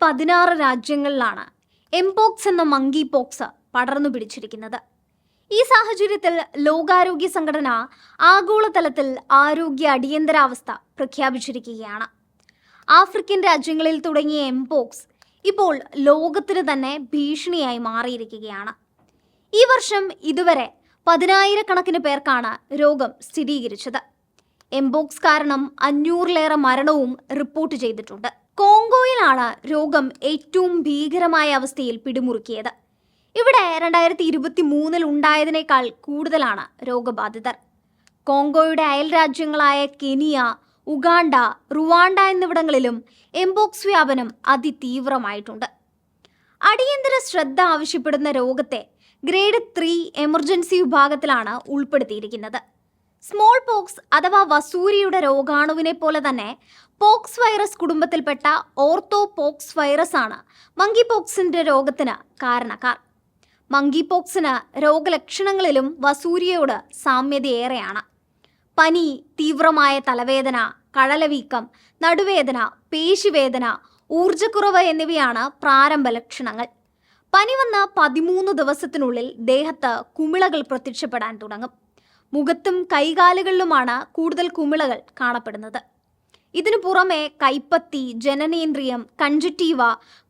പതിനാറ് രാജ്യങ്ങളിലാണ് എംപോക്സ് എന്ന മങ്കി പോക്സ് പടർന്നു പിടിച്ചിരിക്കുന്നത്. ഈ സാഹചര്യത്തിൽ ലോകാരോഗ്യ സംഘടന ആഗോളതലത്തിൽ ആരോഗ്യ അടിയന്തരാവസ്ഥ പ്രഖ്യാപിച്ചിരിക്കുകയാണ്. ആഫ്രിക്കൻ രാജ്യങ്ങളിൽ തുടങ്ങിയ എംപോക്സ് ഇപ്പോൾ ലോകത്തിന് തന്നെ ഭീഷണിയായി മാറിയിരിക്കുകയാണ്. ഈ വർഷം ഇതുവരെ പതിനായിരക്കണക്കിന് പേർക്കാണ് രോഗം സ്ഥിരീകരിച്ചത്. എംബോക്സ് കാരണം അഞ്ഞൂറിലേറെ മരണവും റിപ്പോർട്ട് ചെയ്തിട്ടുണ്ട്. കോങ്കോയിലാണ് രോഗം ഏറ്റവും ഭീകരമായ അവസ്ഥയിൽ പിടിമുറുക്കിയത്. ഇവിടെ രണ്ടായിരത്തി ഇരുപത്തി മൂന്നിൽ ഉണ്ടായതിനേക്കാൾ കൂടുതലാണ് രോഗബാധിതർ. കോങ്കോയുടെ അയൽ രാജ്യങ്ങളായ കെനിയ ഉഗാണ്ട റുവാണ്ട എന്നിവിടങ്ങളിലും എംബോക്സ് വ്യാപനം അതിതീവ്രമായിട്ടുണ്ട്. അടിയന്തര ശ്രദ്ധ ആവശ്യപ്പെടുന്ന രോഗത്തെ ഗ്രേഡ് ത്രീ എമർജൻസി വിഭാഗത്തിലാണ് ഉൾപ്പെടുത്തിയിരിക്കുന്നത്. സ്മോൾ പോക്സ് അഥവാ വസൂരിയുടെ രോഗാണുവിനെ പോലെ തന്നെ പോക്സ് വൈറസ് കുടുംബത്തിൽപ്പെട്ട ഓർത്തോ പോക്സ് വൈറസ് ആണ് മങ്കി പോക്സിന്റെ രോഗത്തിന് കാരണക്കാർ. മങ്കി പോക്സിന് രോഗലക്ഷണങ്ങളിലും വസൂരിയോട് സാമ്യതയേറെയാണ്. പനി തീവ്രമായ തലവേദന കഴലവീക്കം നടുവേദന പേശിവേദന ഊർജക്കുറവ് എന്നിവയാണ് പ്രാരംഭ ലക്ഷണങ്ങൾ. പനി വന്ന പതിമൂന്ന് ദിവസത്തിനുള്ളിൽ ദേഹത്ത് കുമിളകൾ പ്രത്യക്ഷപ്പെടാൻ തുടങ്ങും. മുഖത്തും കൈകാലുകളിലുമാണ് കൂടുതൽ കുമിളകൾ കാണപ്പെടുന്നത്. ഇതിനു പുറമെ കൈപ്പത്തി ജനനേന്ദ്രിയം കൺജുറ്റീവ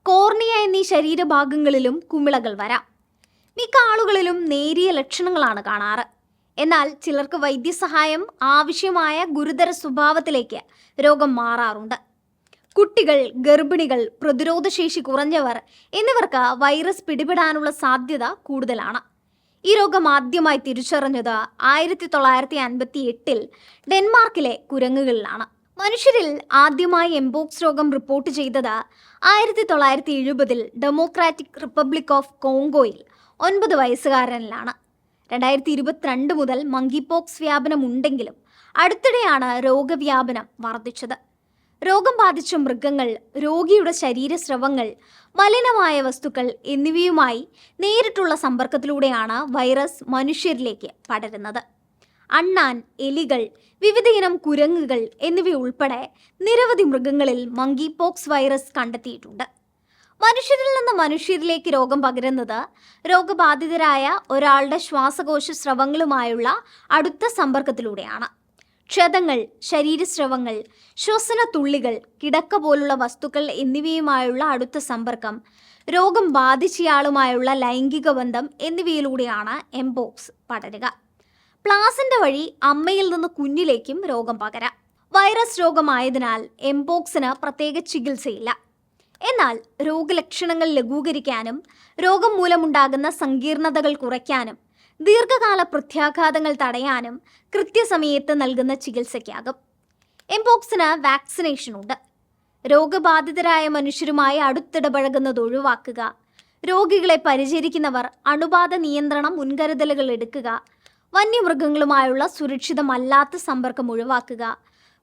കോർണിയ എന്നീ ശരീരഭാഗങ്ങളിലും കുമിളകൾ വരാം. മിക്ക ആളുകളിലും നേരിയ ലക്ഷണങ്ങളാണ് കാണാറ്. എന്നാൽ ചിലർക്ക് വൈദ്യസഹായം ആവശ്യമായ ഗുരുതര സ്വഭാവത്തിലേക്ക് രോഗം മാറാറുണ്ട്. കുട്ടികൾ ഗർഭിണികൾ പ്രതിരോധശേഷി കുറഞ്ഞവർ എന്നിവർക്ക് വൈറസ് പിടിപെടാനുള്ള സാധ്യത കൂടുതലാണ്. ഈ രോഗം ആദ്യമായി തിരിച്ചറിഞ്ഞത് ആയിരത്തി തൊള്ളായിരത്തി അൻപത്തി എട്ടിൽ ഡെൻമാർക്കിലെ കുരങ്ങുകളിലാണ്. മനുഷ്യരിൽ ആദ്യമായി എംബോക്സ് രോഗം റിപ്പോർട്ട് ചെയ്തത് ആയിരത്തി തൊള്ളായിരത്തി എഴുപതിൽ ഡെമോക്രാറ്റിക് റിപ്പബ്ലിക് ഓഫ് കോങ്കോയിൽ ഒൻപത് വയസ്സുകാരനിലാണ്. രണ്ടായിരത്തി ഇരുപത്തിരണ്ട് മുതൽ മങ്കിപോക്സ് വ്യാപനം ഉണ്ടെങ്കിലും അടുത്തിടെയാണ് രോഗവ്യാപനം വർദ്ധിച്ചത്. രോഗം ബാധിച്ച മൃഗങ്ങൾ രോഗിയുടെ ശരീരസ്രവങ്ങൾ മലിനമായ വസ്തുക്കൾ എന്നിവയുമായി നേരിട്ടുള്ള സമ്പർക്കത്തിലൂടെയാണ് വൈറസ് മനുഷ്യരിലേക്ക് പടരുന്നത്. അണ്ണാൻ എലികൾ വിവിധയിനം കുരങ്ങുകൾ എന്നിവയുൾപ്പെടെ നിരവധി മൃഗങ്ങളിൽ മങ്കി പോക്സ് വൈറസ് കണ്ടെത്തിയിട്ടുണ്ട്. മനുഷ്യരിൽ നിന്ന് മനുഷ്യരിലേക്ക് രോഗം പകരുന്നത് രോഗബാധിതരായ ഒരാളുടെ ശ്വാസകോശ സ്രവങ്ങളുമായുള്ള അടുത്ത സമ്പർക്കത്തിലൂടെയാണ്. ക്ഷതങ്ങൾ ശരീരസ്രവങ്ങൾ ശ്വസന തുള്ളികൾ കിടക്ക പോലുള്ള വസ്തുക്കൾ എന്നിവയുമായുള്ള അടുത്ത സമ്പർക്കം രോഗം ബാധിച്ചയാളുമായുള്ള ലൈംഗിക ബന്ധം എന്നിവയിലൂടെയാണ് എംബോക്സ് പടരുക. പ്ലാസിന്റെ വഴി അമ്മയിൽ നിന്ന് കുഞ്ഞിലേക്കും രോഗം പകരാം. വൈറസ് രോഗമായതിനാൽ എംബോക്സിന് പ്രത്യേക ചികിത്സയില്ല. എന്നാൽ രോഗലക്ഷണങ്ങൾ ലഘൂകരിക്കാനും രോഗം മൂലമുണ്ടാകുന്ന സങ്കീർണതകൾ കുറയ്ക്കാനും ദീർഘകാല പ്രത്യാഘാതങ്ങൾ തടയാനും കൃത്യസമയത്ത് നൽകുന്ന ചികിത്സയ്ക്കാകും. എംപോക്സിന് വാക്സിനേഷൻ ഉണ്ട് രോഗബാധിതരായ മനുഷ്യരുമായി അടുത്തിടപഴകുന്നത് ഒഴിവാക്കുക. രോഗികളെ പരിചരിക്കുന്നവർ അണുബാധ നിയന്ത്രണം മുൻകരുതലുകൾ എടുക്കുക. വന്യമൃഗങ്ങളുമായുള്ള സുരക്ഷിതമല്ലാത്ത സമ്പർക്കം ഒഴിവാക്കുക.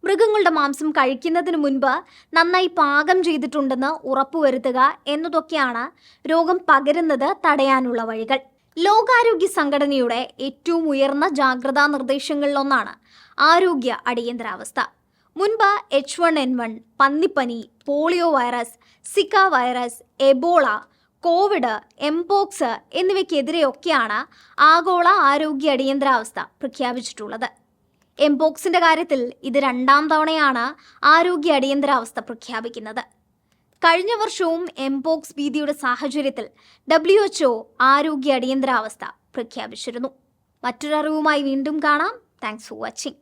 മൃഗങ്ങളുടെ മാംസം കഴിക്കുന്നതിന് മുൻപ് നന്നായി പാകം ചെയ്തിട്ടുണ്ടെന്ന് ഉറപ്പുവരുത്തുക എന്നതൊക്കെയാണ് രോഗം പകരുന്നത് തടയാനുള്ള വഴികൾ. ലോകാരോഗ്യ സംഘടനയുടെ ഏറ്റവും ഉയർന്ന ജാഗ്രതാ നിർദ്ദേശങ്ങളിലൊന്നാണ് ആരോഗ്യ അടിയന്തരാവസ്ഥ. മുൻപ് H one N one പന്നിപ്പനി polio virus Zika virus Ebola Covid Mpox എന്നിവയ്ക്കെതിരെയൊക്കെയാണ് ആഗോള ആരോഗ്യ അടിയന്തരാവസ്ഥ പ്രഖ്യാപിച്ചിട്ടുള്ളത്. എംപോക്സിന്റെ കാര്യത്തിൽ ഇത് രണ്ടാം തവണയാണ് ആരോഗ്യ അടിയന്തരാവസ്ഥ പ്രഖ്യാപിക്കുന്നത്. കഴിഞ്ഞ വർഷവും എംപോക്സ് ഭീതിയുടെ സാഹചര്യത്തിൽ ഡബ്ല്യു എച്ച്ഒ ആരോഗ്യ അടിയന്തരാവസ്ഥ പ്രഖ്യാപിച്ചിരുന്നു. മറ്റൊരറിവുമായി വീണ്ടും കാണാം. Thanks for watching